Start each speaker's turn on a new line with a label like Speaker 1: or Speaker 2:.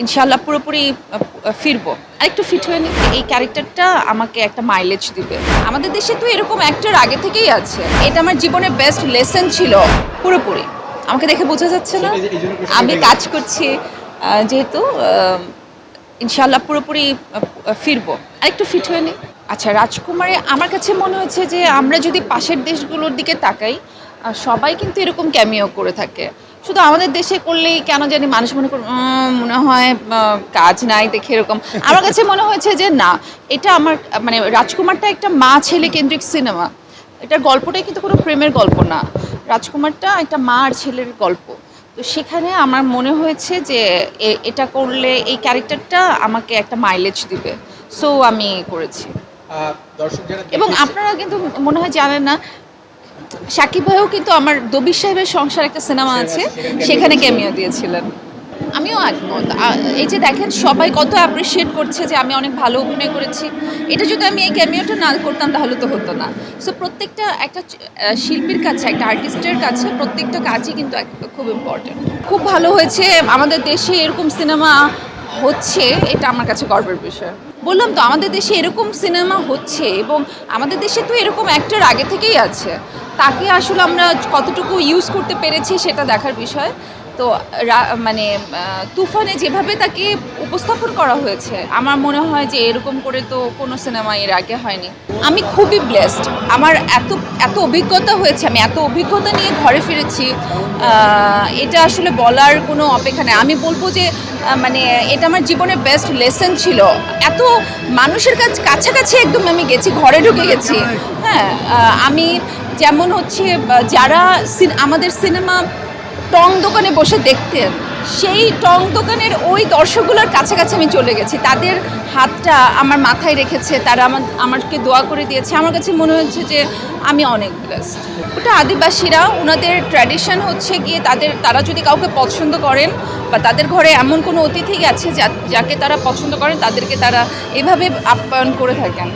Speaker 1: ইনশাল্লাহ পুরোপুরি ফিরবো। আর একটু ফিট হয়ে নিই এই ক্যারেক্টারটা আমাকে একটা মাইলেজ দিবে। আমাদের দেশে তো এরকম অ্যাক্টর আগে থেকেই আছে। এটা আমার জীবনের বেস্ট লেসন ছিল পুরোপুরি। আমাকে দেখে বোঝা যাচ্ছে না? আমি কাজ করছি যেহেতু ইনশাল্লাহ পুরোপুরি ফিরবো। আর একটু ফিট হয়ে নিই আচ্ছা রাজকুমারে আমার কাছে মনে হচ্ছে যে আমরা যদি পাশের দেশগুলোর দিকে তাকাই সবাই কিন্তু এরকম ক্যামিও করে থাকে। শুধু আমাদের দেশে করলেই কেন জানি মানুষ মনে করে মনে হয় কাজ নাই দেখে এরকম। আমার কাছে মনে হয়েছে যে না এটা আমার মানে রাজকুমারটা একটা মা ছেলে কেন্দ্রিক সিনেমা। এটার গল্পটাই কিন্তু কোনো প্রেমের গল্প না। রাজকুমারটা একটা মা আর ছেলের গল্প। তো সেখানে আমার মনে হয়েছে যে এটা করলে এই ক্যারেক্টারটা আমাকে একটা মাইলেজ দিবে। সো আমি করেছি। এবং আপনারা কিন্তু মনে হয় জানেন না সাকিব ভাইও কিন্তু আমার দবির সাহেবের সংসার একটা সিনেমা আছে সেখানে ক্যামিও দিয়েছিলেন। আমিও একমত। এই যে দেখেন সবাই কত অ্যাপ্রিসিয়েট করছে যে আমি অনেক ভালো অভিনয় করেছি। এটা যদি আমি এই ক্যামিওটা না করতাম তাহলে তো হতো না। সো প্রত্যেকটা একটা শিল্পীর কাছে একটা আর্টিস্টের কাছে প্রত্যেকটা কাজই কিন্তু খুব ইম্পর্টেন্ট খুব ভালো হয়েছে আমাদের দেশে এরকম সিনেমা হচ্ছে, এটা আমার কাছে গর্বের বিষয়। বললাম তো, আমাদের দেশে এরকম সিনেমা হচ্ছে এবং আমাদের দেশে তো এরকম অ্যাক্টর আগে থেকেই আছে। তাকে আসলে আমরা কতটুকু ইউজ করতে পেরেছি সেটা দেখার বিষয়। তো মানে তুফানে যেভাবে তাকে উপস্থাপন করা হয়েছে, আমার মনে হয় যে এরকম করে তো কোনো সিনেমা এর আগে হয়নি। আমি খুবই ব্লেসড আমার এত এত অভিজ্ঞতা হয়েছে, আমি এত অভিজ্ঞতা নিয়ে ঘরে ফিরেছি এটা আসলে বলার কোনো অপেক্ষা নেই। আমি বলব যে মানে এটা আমার জীবনের বেস্ট লেসন ছিল। এত মানুষের কাছ, কাছাকাছি একদম আমি গেছি, ঘরে ঢুকে গেছি। হ্যাঁ আমি যেমন হচ্ছে যারা আমাদের সিনেমা টং দোকানে বসে দেখতেন। সেই টং দোকানের ওই দর্শকগুলোর কাছাকাছি আমি চলে গেছি। তাদের হাতটা আমার মাথায় রেখেছে, তারা আমার, আমাকে দোয়া করে দিয়েছে। আমার কাছে মনে হচ্ছে যে আমি অনেক ব্লেসড ওটা আদিবাসীরা ওনাদের ট্র্যাডিশন হচ্ছে গিয়ে তাদের, তারা যদি কাউকে পছন্দ করেন বা তাদের ঘরে এমন কোনো অতিথি আছে যাকে তারা পছন্দ করেন, তাদেরকে তারা এভাবে আপ্যায়ন করে থাকেন।